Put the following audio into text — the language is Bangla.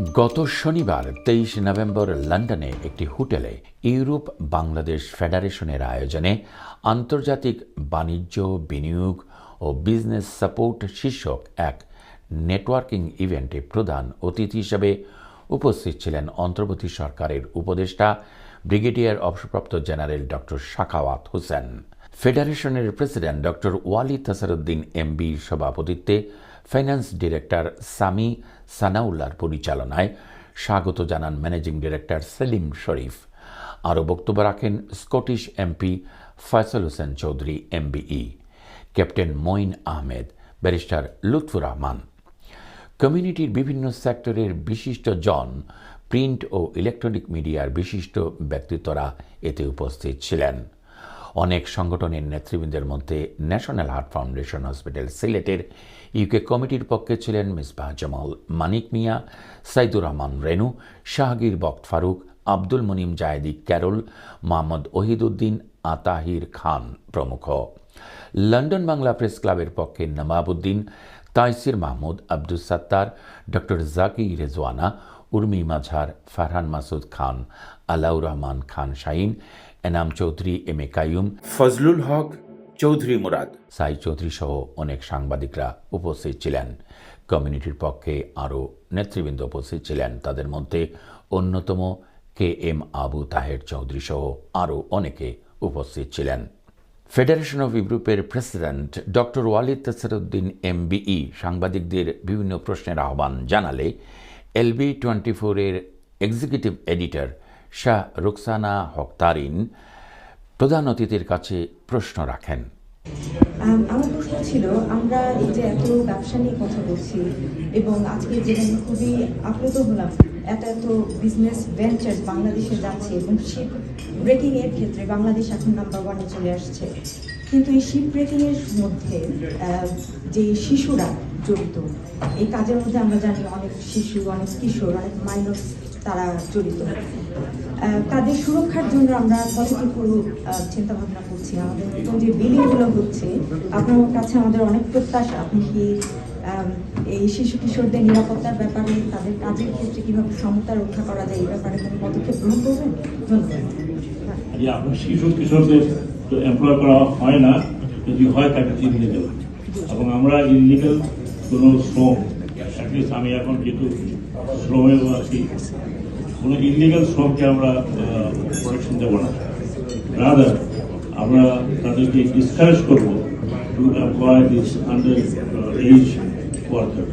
গত শনিবার তেইশ নভেম্বর লন্ডনে একটি হোটেলে ইউরোপ বাংলাদেশ ফেডারেশনের আয়োজনে আন্তর্জাতিক বাণিজ্য, বিনিয়োগ ও বিজনেস সাপোর্ট শীর্ষক এক নেটওয়ার্কিং ইভেন্টে প্রধান অতিথি হিসেবে উপস্থিত ছিলেন অন্তর্বর্তী সরকারের উপদেষ্টা, ব্রিগেডিয়ার অবসরপ্রাপ্ত জেনারেল ডক্টর শাখাওয়াত হোসেন। ফেডারেশনের প্রেসিডেন্ট ডক্টর ওয়ালি তাসারুদ্দিন এমবির সভাপতিত্বে ফাইন্যান্স ডিরেক্টর সামি সানাউল্লার পরিচালনায় স্বাগত জানান ম্যানেজিং ডিরেক্টর সেলিম শরীফ আরও বক্তব্য রাখেন Scottish MP Faisal Hossain Chowdhury MBE captain Moin Ahmed barrister Lutfur Rahman কমিউনিটির বিভিন্ন সেক্টরের বিশিষ্ট জন প্রিন্ট ও ইলেকট্রনিক মিডিয়ার বিশিষ্ট ব্যক্তিত্বরা এতে উপস্থিত ছিলেন। অনেক সংগঠনের নেতৃবৃন্দের মধ্যে ন্যাশনাল হার্ট ফাউন্ডেশন হসপিটাল সিলেটের ইউকে কমিটির পক্ষে ছিলেন মিসবাহ জামাল মানিক মিয়া, সাইদুর রহমান রেনু, শাহগীর বক্ত ফারুক, আব্দুল মনিম জায়েদি ক্যারল মোহাম্মদ ওহিদুদ্দিন, আতাহির খান প্রমুখ। লন্ডন বাংলা প্রেস ক্লাবের পক্ষে Nawabuddin Taisir Mahmud Abdul Sattar, doctor Zaki Rezwana, Urmi Majhar Farhan Masud Khan, Alaur Rahman Khan Shahin Enam Chowdhury M A Kaiyum. Fazlul Haque Chowdhury Murad. Sai Chowdhury সহ অনেক সাংবাদিকরা উপস্থিত ছিলেন। কমিউনিটির পক্ষে আরও নেতৃবৃন্দ উপস্থিত ছিলেন। তাদের মধ্যে অন্যতম কে এম আবু তাহের চৌধুরী সহ আরও অনেকে উপস্থিত ছিলেন। ফেডারেশন অফ ইউরোপের president doctor Walid Tasaruddin MBE সাংবাদিকদের বিভিন্ন প্রশ্নের আহ্বান জানালে এলবি টোয়েন্টি ফোরের এক্সিকিউটিভ এডিটর শাহ রুকসানা হকতারিন প্রধান অতিথির কাছে প্রশ্ন রাখেন। আম, আমার প্রশ্ন ছিল আমরা এই যে এত ব্যবসা নিয়ে কথা বলছি এবং আজকে যেখানে খুবই আপ্লুত হলাম এত এত বিজনেস ভেঞ্চার বাংলাদেশে যাচ্ছে এবং শিপ ব্রেকিং এর ক্ষেত্রে বাংলাদেশ এখন নাম্বার ওয়ানে চলে আসছে। কিন্তু এই শিপ ব্রেকিং এর মধ্যে যে শিশুরা জড়িত এই কাজের মধ্যে আমরা জানি অনেক শিশু অনেক কিশোর অনেক মাইনর তারা জড়িত। তাদের সুরক্ষার জন্য আমরা কতটুকু চিন্তা ভাবনা করছি। আমাদের নতুন যে বিলিংগুলো হচ্ছে আপনার কাছে আমাদের অনেক প্রত্যাশা। আপনি কি এই শিশু কিশোরদের নিরাপত্তার ব্যাপারে তাদের কাজের ক্ষেত্রে কীভাবে সমতা রক্ষা করা যায় এই ব্যাপারে কোনো পদক্ষেপ গ্রহণ করবেন? ধন্যবাদ। আপনার শিশু কিশোরদের এমপ্লয় করা হয় না। যদি হয় তাকে এবং আমরা ইলিগেল কোনো শ্রম অ্যাটলিস্ট আমি এখন যেহেতু শ্রমে আছি, কোনো ইলিগাল শ্রমকে আমরা প্রোটেকশন দেবো না। রাদার আমরা তাদেরকে ডিসকারেজ করব to employ this under age worker